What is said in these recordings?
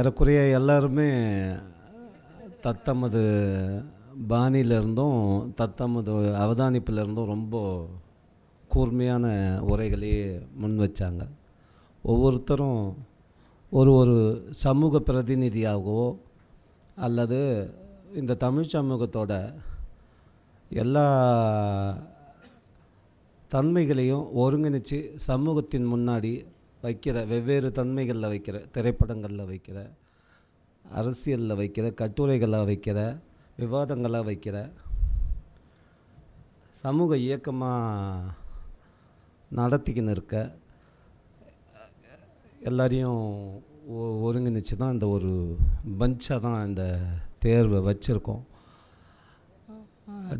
ஏறக்குறைய எல்லாருமே தத்தமது பாணியிலிருந்தும் தத்தமது அவதானிப்பிலிருந்தும் ரொம்ப கூர்மையான உரைகளையே முன் வச்சாங்க. ஒவ்வொருத்தரும் ஒரு ஒரு சமூக பிரதிநிதியாகவோ அல்லது இந்த தமிழ் சமூகத்தோட எல்லா தன்மைகளையும் ஒருங்கிணைச்சு சமூகத்தின் முன்னாடி வைக்கிற வெவ்வேறு தன்மைகளில் வைக்கிற திரைப்படங்களில் வைக்கிற அரசியலில் வைக்கிற கட்டுரைகளில் வைக்கிற விவாதங்களாக வைக்கிற சமூக இயக்கமாக நடத்திக்கின்னு இருக்க எல்லாரையும் ஒ- ஒருங்கிணைச்சு தான் இந்த ஒரு பஞ்சாக தான் இந்த தேர்வை வச்சுருக்கோம்.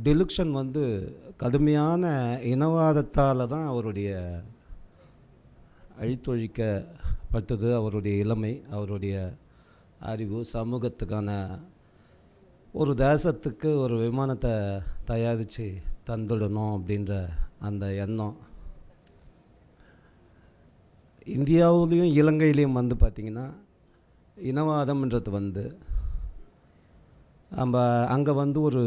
டிலுக்ஷன் வந்து கடுமையான இனவாதத்தால் தான் அவருடைய அழித்தொழிக்கப்பட்டது அவருடைய இளமை அவருடைய அறிவு. சமூகத்துக்கான ஒரு தேசத்துக்கு ஒரு விமானத்தை தயாரித்து தந்துடணும் அப்படின்ற அந்த எண்ணம் இந்தியாவுலேயும் இலங்கையிலையும் வந்து பார்த்திங்கன்னா இனவாதம்ன்றது வந்து நம்ம அங்கே வந்து ஒரு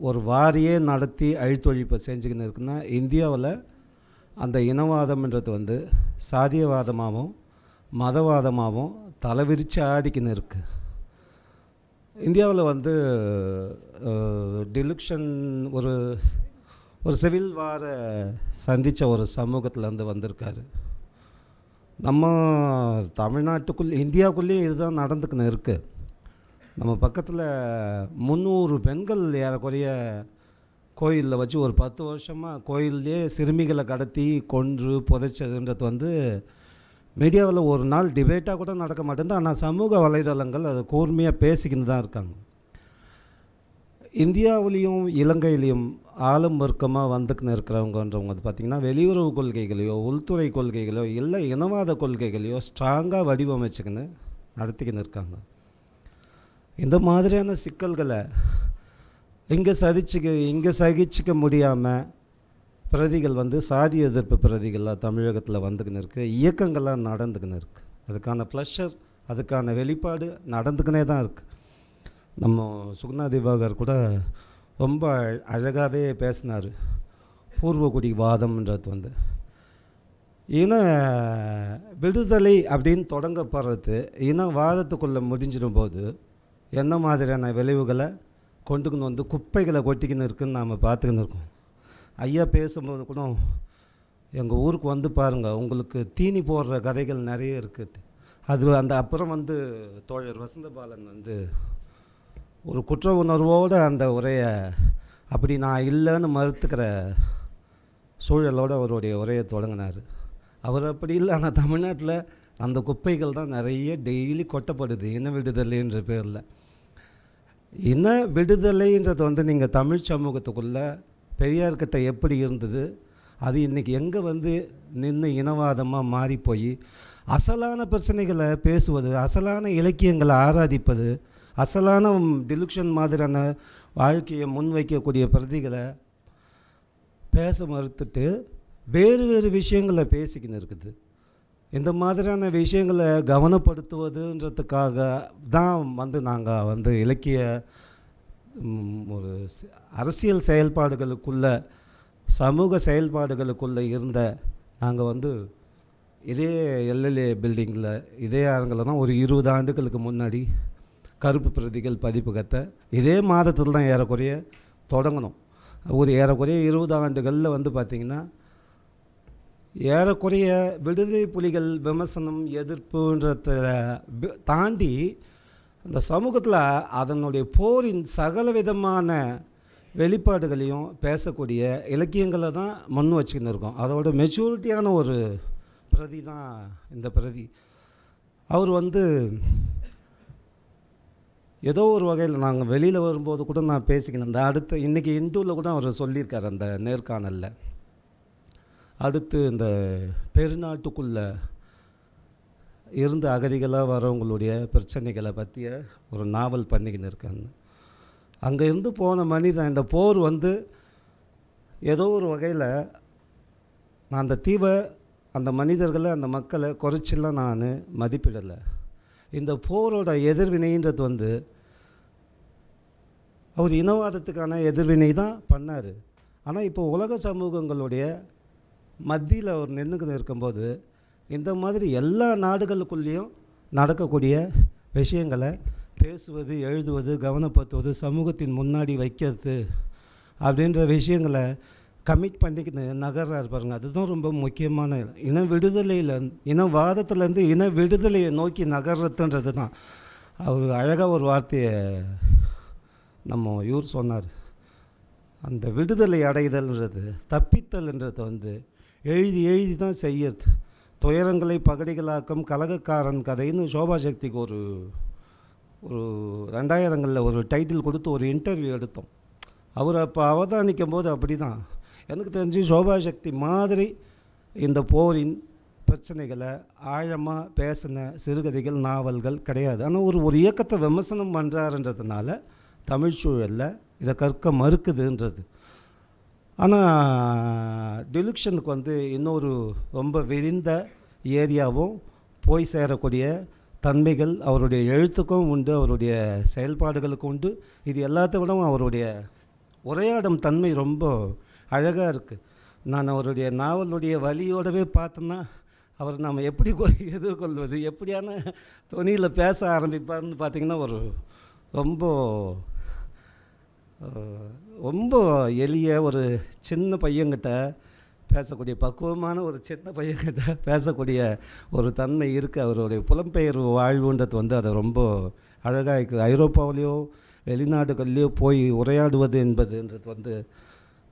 ஒரு வாரியே நடத்தி அழித்தொழிப்பை செஞ்சுக்கின்னு இருக்குன்னா இந்தியாவில் அந்த இனவாதம்ன்றது வந்து சாதியவாதமாகவும் மதவாதமாகவும் தலைவிரித்து ஆடிக்கின்னு இருக்குது இந்தியாவில் வந்து டிலுக்ஷன் ஒரு ஒரு சிவில் வார சந்தித்த ஒரு சமூகத்துலேருந்து வந்திருக்காரு. நம்ம தமிழ்நாட்டுக்குள்ளே இந்தியாவுக்குள்ளேயும் இதுதான் நடந்துக்கின்னு இருக்குது நம்ம பக்கத்தில் முந்நூறு பெண்கள் ஏறக்குறைய கோயிலில் வச்சு ஒரு பத்து வருஷமாக கோயில்லே சிறுமிகளை கடத்தி கொன்று புதைச்சதுன்றது வந்து மீடியாவில் ஒரு நாள் டிபேட்டாக கூட நடக்க மாட்டேங்குது. ஆனால் சமூக வலைதளங்கள் அது கூர்மையாக பேசிக்கின்னு தான் இருக்காங்க. இந்தியாவிலையும் இலங்கையிலையும் ஆளும் வர்க்கமாக வந்துக்கின்னு இருக்கிறவங்கன்றவங்க வந்து பார்த்திங்கன்னா வெளியுறவு கொள்கைகளையோ உள்துறை கொள்கைகளையோ இல்லை இனவாத கொள்கைகளையோ ஸ்ட்ராங்காக வடிவமைச்சுக்கின்னு நடத்திக்கின்னு இருக்காங்க. இந்த மாதிரியான சிக்கல்களை இங்கே சதிச்சுக்க இங்கே சகிச்சிக்க முடியாமல் பிரதிகள் வந்து சாதி எதிர்ப்பு பிரதிகளாக தமிழகத்தில் வந்துக்கின்னு இருக்குது இயக்கங்களாக நடந்துக்கின்னு இருக்குது அதுக்கான ப்ளஷர் அதுக்கான வெளிப்பாடு நடந்துக்கினே தான் இருக்குது நம்ம சுகுணா திவாகர் கூட ரொம்ப அழகாகவே பேசினார். பூர்வகுடி வாதம்ன்றது வந்து. இன விடுதலை அப்படின்னு தொடங்கப்படுறது இனவாதத்துக்குள்ளே முடிஞ்சிடும் போது என்ன மாதிரியான விளைவுகளை கொண்டுக்கின்னு வந்து குப்பைகளை கொட்டிக்கின்னு இருக்குன்னு நாம் பார்த்துக்கின்னு இருக்கோம். ஐயா பேசும்போது கூட எங்கள் ஊருக்கு வந்து பாருங்கள் உங்களுக்கு தீனி போடுற கதைகள் நிறைய இருக்குது அது அந்த அப்புறம் வந்து தோழர் வசந்தபாலன் வந்து ஒரு குற்ற உணர்வோடு அந்த உரையை அப்படி நான் இல்லைன்னு மறுத்துக்கிற சூழலோடு அவருடைய உரையை தொடங்கினார். அவர் அப்படி இல்லை ஆனால் தமிழ்நாட்டில் அந்த குப்பைகள் தான் நிறைய டெய்லி கொட்டப்படுது இன விடுதலைன்ற பேரில். இன விடுதலைன்றது வந்து நீங்கள் தமிழ் சமூகத்துக்குள்ளே பெரியார்கிட்ட எப்படி இருந்தது? அது இன்றைக்கி எங்கே வந்து நின்று இனவாதமாக மாறி போய் அசலான பிரச்சனைகளை பேசுவது அசலான இலக்கியங்களை ஆராதிப்பது அசலான டிலுக்ஷன் மாதிரியான வாழ்க்கையை முன்வைக்கக்கூடிய பிரதிகளை பேச மறுத்துட்டு வேறு வேறு விஷயங்களை பேசிக்கின்னு இருக்குது. இந்த மாதிரியான விஷயங்களை கவனப்படுத்துவதுன்றதுக்காக தான் வந்து நாங்கள் வந்து இலக்கிய ஒரு அரசியல் செயல்பாடுகளுக்குள்ள சமூக செயல்பாடுகளுக்குள்ளே இருந்த நாங்கள் வந்து இதே எல்எல்ஏ பில்டிங்கில் இதே அரங்கில் தான் ஒரு இருபது ஆண்டுகளுக்கு முன்னாடி கருப்பு பிரதிகள் பதிப்பகத்தை இதே மாதத்தில் தான் ஏறக்குறைய தொடங்கணும். ஒரு ஏறக்குறைய இருபது ஆண்டுகளில் வந்து பார்த்திங்கன்னா ஏறக்குறைய விடுதலை புலிகள் விமர்சனம் எதிர்ப்புன்றத தாண்டி அந்த சமூகத்தில் அதனுடைய போரின் சகல விதமான வெளிப்பாடுகளையும் பேசக்கூடிய இலக்கியங்களை தான் முன் வச்சுக்கின்னு இருக்கோம். அதோட மெச்சூரிட்டியான ஒரு பிரதி தான் இந்த பிரதி. அவர் வந்து ஏதோ ஒரு வகையில் நாங்கள் வெளியில் வரும்போது கூட நான் பேசிக்கணும் இந்த அடுத்த இன்றைக்கி இந்துவில் கூட அவர் சொல்லியிருக்கார் அந்த நேர்காணலில். அடுத்து இந்த பெருநாட்டுக்குள்ளே இருந்து அகதிகளாக வரவங்களுடைய பிரச்சனைகளை பற்றிய ஒரு நாவல் பண்ணிக்கின்னு இருக்காங்க அங்கே இருந்து போன மனிதன் இந்த போர் வந்து ஏதோ ஒரு வகையில் நான் அந்த தீவை அந்த மனிதர்களை அந்த மக்களை குறைச்சிலாம் நான் மதிப்பிடலை. இந்த போரோட எதிர்வினைன்றது வந்து அவர் இனவாதத்துக்கான எதிர்வினை தான் பண்ணார். ஆனால் இப்போ உலக சமூகங்களுடைய மத்தியில் அவர் நின்றுக்கிட்டு இருக்கும்போது இந்த மாதிரி எல்லா நாடுகளுக்குள்ளேயும் நடக்கக்கூடிய விஷயங்களை பேசுவது எழுதுவது கவனப்படுத்துவது சமூகத்தின் முன்னாடி வைக்கிறது அப்படின்ற விஷயங்களை கமிட் பண்ணிக்கிட்டு நகர்றாரு பாருங்க. அதுதான் ரொம்ப முக்கியமான இன விடுதலையில் இனவாதத்துலேருந்து இன விடுதலையை நோக்கி நகர்றதுன்றது தான். அவர் அழகாக ஒரு வார்த்தையை நம்ம இவர் சொன்னார். அந்த விடுதலை அடைதல்ன்றது தப்பித்தல்ன்றது வந்து எழுதி எழுதி தான் செய்யறது. துயரங்களை பகடிகளாக்கும் கலகக்காரன் கதைன்னு சோபா சக்திக்கு ஒரு ஒரு ரெண்டாயிரங்களில் ஒரு டைட்டில் கொடுத்து ஒரு இன்டர்வியூ எடுத்தோம். அவர் அப்போ அவதானிக்கும் போது அப்படி தான் எனக்கு தெரிஞ்சு சோபா சக்தி மாதிரி இந்த போரின் பிரச்சனைகளை ஆழமாக பேசின சிறுகதைகள் நாவல்கள் கிடையாது. ஆனால் ஒரு ஒரு இயக்கத்தை விமர்சனம் பண்ணுறாருன்றதுனால தமிழ் சூழலில் இதை கற்க மறுக்குதுன்றது. ஆனால் டிலுக்ஷனுக்கு வந்து இன்னொரு ரொம்ப விரிந்த ஏரியாவும் போய் சேரக்கூடிய தன்மைகள் அவருடைய எழுத்துக்கும் உண்டு அவருடைய செயல்பாடுகளுக்கும் உண்டு. இது எல்லாத்த விடவும் அவருடைய உரையாடும் தன்மை ரொம்ப அழகாக இருக்குது நான் அவருடைய நாவலுடைய வழியோடவே பார்த்தேன்னா அவர் நாம் எப்படி எதிர்கொள்வது எப்படியான துணியில் பேச ஆரம்பிப்பார்னு பார்த்திங்கன்னா ஒரு ரொம்ப ரொம்ப எளிய ஒரு சின்ன பையன்கிட்ட பேசக்கூடிய பக்குவமான ஒரு சின்ன பையன்கிட்ட பேசக்கூடிய ஒரு தன்மை இருக்குது அவருடைய புலம்பெயர்வு வாழ்வுன்றது வந்து அதை ரொம்ப அழகாக இருக்குது ஐரோப்பாவிலேயோ வெளிநாடுகள்லேயோ போய் உரையாடுவது என்பதுன்றது வந்து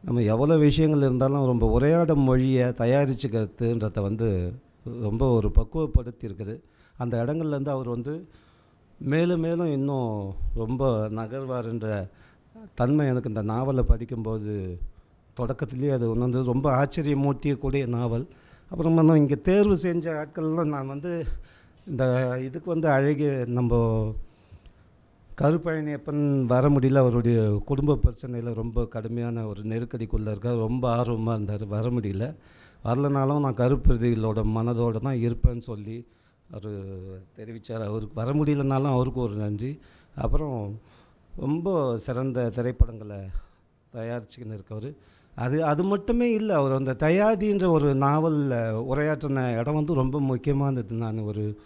நம்ம எவ்வளோ விஷயங்கள் இருந்தாலும் ரொம்ப உரையாடும் மொழியை தயாரிச்சுக்கிறதுன்றத வந்து ரொம்ப ஒரு பக்குவப்படுத்தி இருக்குது அந்த இடங்கள்லேருந்து அவர் வந்து மேலும் மேலும் இன்னும் ரொம்ப நகர்வார்ன்ற தன்மை எனக்கு இந்த நாவலை படிக்கும்போது தொடக்கத்துலேயே அது உணர்ந்தது ரொம்ப ஆச்சரியமூட்டியக்கூடிய நாவல். அப்புறம் நான் இங்கே தேர்வு செஞ்ச ஆட்கள்லாம் நான் வந்து இந்த இதுக்கு வந்து அழகிய நம்ம கருப்பழனியப்பன் வர முடியல அவருடைய குடும்ப பிரச்சனையில் ரொம்ப கடுமையான ஒரு நெருக்கடிக்குள்ளே இருக்கார். ரொம்ப ஆர்வமாக இருந்தார் வர முடியல. வரலனாலும் நான் கருப்பிரதிகளோட மனதோடு தான் இருப்பேன்னு சொல்லி அவர் தெரிவித்தார் அவருக்கு வர முடியலனாலும் அவருக்கு ஒரு நன்றி. அப்புறம் ரொம்ப சிறந்த திரைப்படங்களை தயாரிச்சுக்கின்னு இருக்கவர். அது அது மட்டுமே இல்லை அவர் அந்த தயாதின்ற ஒரு நாவலில் உரையாற்றின இடம் வந்து ரொம்ப முக்கியமானது நான் ஒரு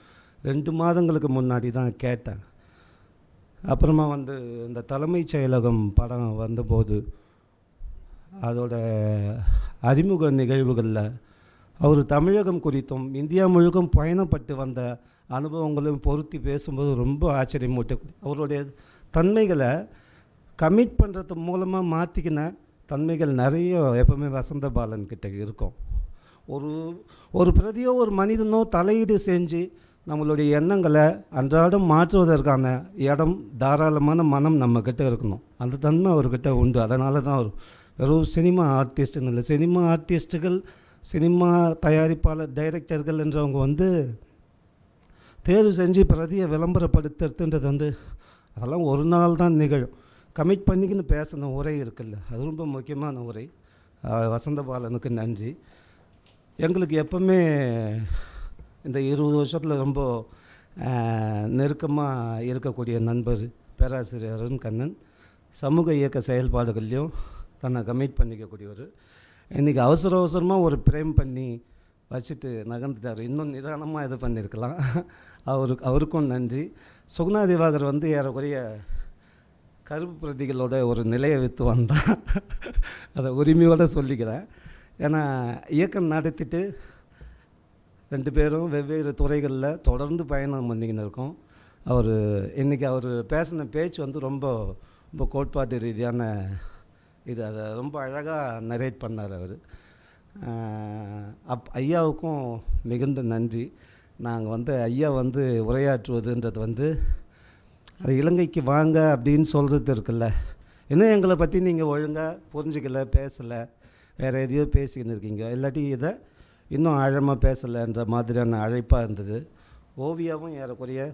ரெண்டு மாதங்களுக்கு முன்னாடி தான் கேட்டேன். அப்புறமா வந்து இந்த தலைமைச் செயலகம் படம் வந்தபோது அதோட அறிமுக நிகழ்வுகளில் அவர் தமிழகம் குறித்தும் இந்தியா முழுக்கும் பயணப்பட்டு வந்த அனுபவங்களும் பொருத்தி பேசும்போது ரொம்ப ஆச்சரியமூட்டு அவருடைய தன்மைகளை கமிட் பண்ணுறது மூலமாக மாற்றிக்கின தன்மைகள் நிறைய எப்பவுமே வசந்த பாலன்கிட்ட இருக்கும். ஒரு ஒரு பிரதியோ ஒரு மனிதனோ தலையீடு செஞ்சு நம்மளுடைய எண்ணங்களை அன்றாடம் மாற்றுவதற்கான இடம் தாராளமான மனம் நம்மக்கிட்ட இருக்கணும். அந்த தன்மை அவர்கிட்ட உண்டு. அதனால தான் அவர் வெறும் சினிமா ஆர்டிஸ்ட்டுன்னு இல்லை. சினிமா ஆர்டிஸ்ட்டுகள் சினிமா தயாரிப்பாளர் டைரக்டர்கள் என்றவங்க வந்து தேர்வு செஞ்சு பிரதியை விளம்பரப்படுத்துறதுன்றது வந்து அதெல்லாம் ஒரு நாள் தான் நிகழும். கமிட் பண்ணிக்கின்னு பேசின உரை இருக்குல்ல அது ரொம்ப முக்கியமான உரை. வசந்தபாலனுக்கு வசந்த பாலனுக்கு நன்றி. எங்களுக்கு எப்பவுமே இந்த இருபது வருஷத்தில் ரொம்ப நெருக்கமாக இருக்கக்கூடிய நண்பர் பேராசிரியர் அருண் கண்ணன். சமூக இயக்க செயல்பாடுகள்லையும் தன்னை கமிட் பண்ணிக்கக்கூடியவர். இன்றைக்கி அவசர அவசரமாக ஒரு பிரேம் பண்ணி வச்சுட்டு நகர்ந்துட்டார். இன்னும் நிதானமாக இது பண்ணியிருக்கலாம் அவருக்கு அவருக்கும் நன்றி. சுகுணா திவாகர் வந்து ஏறக்குறைய கருப்பு பிரதிகளோட ஒரு நிலையை விற்று வந்தான். அதை உரிமையோடு சொல்லிக்கிறேன். ஏன்னா இயக்கம் நடத்திட்டு ரெண்டு பேரும் வெவ்வேறு துறைகளில் தொடர்ந்து பயணம் பண்ணிக்கின்னு இருக்கோம். அவர் இன்றைக்கி அவர் பேசின பேச்சு வந்து ரொம்ப ரொம்ப கோட்பாட்டு ரீதியான இது. அதை ரொம்ப அழகாக நரேட் பண்ணார் அவர். அப் ஐயாவுக்கும் மிகுந்த நன்றி. நாங்கள் வந்து ஐயா வந்து உரையாற்றுவதுன்றது வந்து அது இலங்கைக்கு வாங்க அப்படின்னு சொல்கிறது இருக்குல்ல. இன்னும் எங்களை பற்றி நீங்கள் ஒழுங்காக புரிஞ்சிக்கல பேசலை? வேறு எதையோ பேசிக்கின்னு இருக்கீங்க. இல்லாட்டி இதை இன்னும் ஆழமாக பேசலைன்ற மாதிரியான அழைப்பாக இருந்தது. ஓவியாவும் ஏறக்குறைய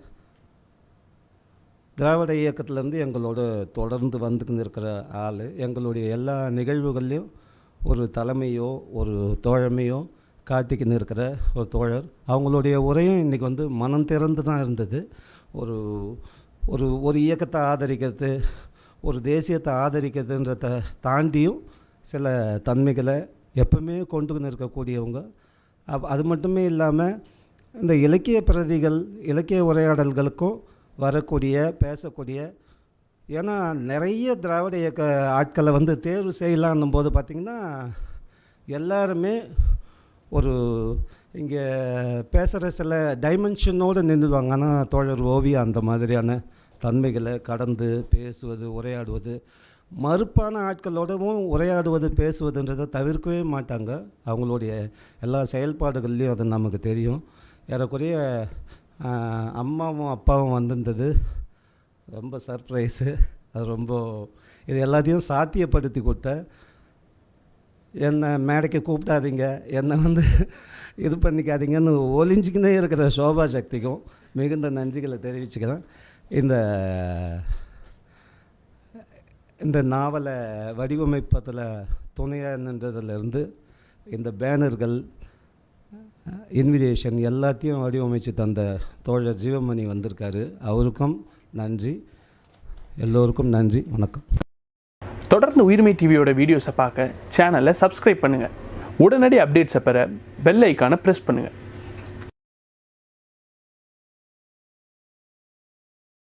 திராவிட இயக்கத்துலேருந்து எங்களோட தொடர்ந்து வந்துக்கின்னு இருக்கிற ஆள். எங்களுடைய எல்லா நிகழ்வுகள்லையும் ஒரு தலைமையோ ஒரு தோழமையோ காட்டிக்கின்னு இருக்கிற ஒரு தோழர். அவங்களுடைய உரையும் இன்றைக்கி வந்து மனம் திறந்து தான் இருந்தது. ஒரு ஒரு ஒரு இயக்கத்தை ஆதரிக்கிறது ஒரு தேசியத்தை ஆதரிக்கிறதுன்றத தாண்டியும் சில தன்மைகளை எப்பவுமே கொண்டுன்னு இருக்கக்கூடியவங்க. அப் அது மட்டுமே இல்லாமல் இந்த இலக்கிய பிரதிகள் இலக்கிய உரையாடல்களுக்கும் வரக்கூடிய பேசக்கூடிய ஏன்னா நிறைய திராவிட இயக்க ஆட்களை வந்து தேர்வு செய்யலான்னும் போது பார்த்திங்கன்னா எல்லாருமே ஒரு இங்கே பேசுகிற சில டைமென்ஷனோடு நின்றுடுவாங்க. ஆனால் தோழர் ஓவியா அந்த மாதிரியான தன்மைகளை கடந்து பேசுவது உரையாடுவது மறுப்பான ஆட்களோடவும் உரையாடுவது பேசுவதுன்றதை தவிர்க்கவே மாட்டாங்க. அவங்களுடைய எல்லா செயல்பாடுகள்லேயும் அது நமக்கு தெரியும். ஏறக்குறைய அம்மாவும் அப்பாவும் வந்திருந்தது. ரொம்ப சர்ப்ரைஸு. அது ரொம்ப இது எல்லாத்தையும் சாத்தியப்படுத்தி கொடுத்த. என்னை மேடைக்கு கூப்பிடாதீங்க. என்னை வந்து இது பண்ணிக்காதீங்கன்னு ஒளிஞ்சிக்கினே இருக்கிற சோபா சக்திக்கும் மிகுந்த நன்றிகளை தெரிவிச்சுக்கிறேன். இந்த இந்த நாவலை வடிவமைப்பதில் துணையாக நின்றதுலேருந்து இந்த பேனர்கள் இன்விடேஷன் எல்லாத்தையும் வடிவமைச்சு தந்த தோழர் ஜீவமணி வந்திருக்காரு. அவருக்கும் நன்றி. எல்லோருக்கும் நன்றி. வணக்கம். தொடர்ந்து உயிர்மை டிவியோட வீடியோஸை பார்க்க சேனலை சப்ஸ்கிரைப் பண்ணுங்கள் உடனடி அப்டேட்ஸை பெற பெல் ஐக்கானை ப்ரெஸ் பண்ணுங்கள்